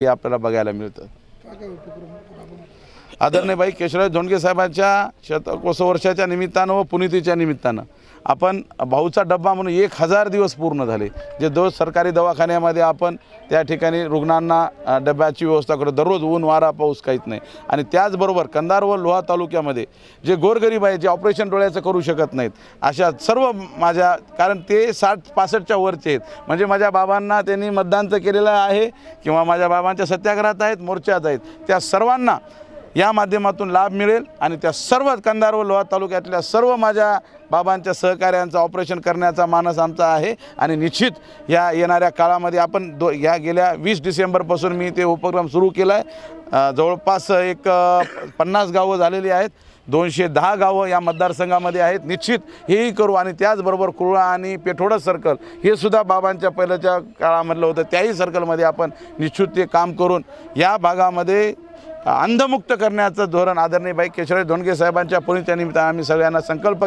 हे आपल्याला बघायला मिळतं. आदरणीयबाई केशवराव धोंडगे साहेबांच्या शतकोस वर्षाच्या निमित्तानं व पुनितीच्या निमित्तानं आपण भाऊचा डब्बा म्हणून एक हजार दिवस पूर्ण झाले. जे दररोज सरकारी दवाखान्यामध्ये आपण त्या ठिकाणी रुग्णांना डब्याची व्यवस्था करतो. दररोज ऊन वारा पाऊस काहीच नाही. आणि त्याचबरोबर कंधार व लोहा तालुक्यामध्ये जे गोरगरीब आहे जे ऑपरेशन डोळ्याचं करू शकत नाहीत अशा सर्व माझ्या कारण ते साठ पासष्टच्या वरचे आहेत. म्हणजे माझ्या बाबांना त्यांनी मतदान तर केलेलं आहे किंवा माझ्या बाबांच्या सत्याग्रहात आहेत मोर्चात आहेत. त्या सर्वांना या माध्यमातून लाभ मिळेल आणि त्या सर्व कंधार व लोहा तालुक्यातल्या सर्व माझ्या बाबांच्या सहकार्यांचं ऑपरेशन करण्याचा मानस आमचा आहे. आणि निश्चित या येणाऱ्या काळामध्ये आपण दो या गेल्या वीस डिसेंबरपासून मी ते उपक्रम सुरू केला आहे जवळपास एक पन्नास गावं झालेली आहेत. दोनशे दहा गावं या मतदारसंघामध्ये आहेत. निश्चित हेही करू आणि त्याचबरोबर कुळा आणि पेठोडा सर्कल हे सुद्धा बाबांच्या पहिल्याच्या काळामधलं होतं. त्याही सर्कलमध्ये आपण निश्चित ते काम करून या भागामध्ये अंधमुक्त करण्याचं धोरण आदरणीय बाई केशवराज धोंडगे साहेबांच्या पुण्याच्या आम्ही सगळ्यांना संकल्प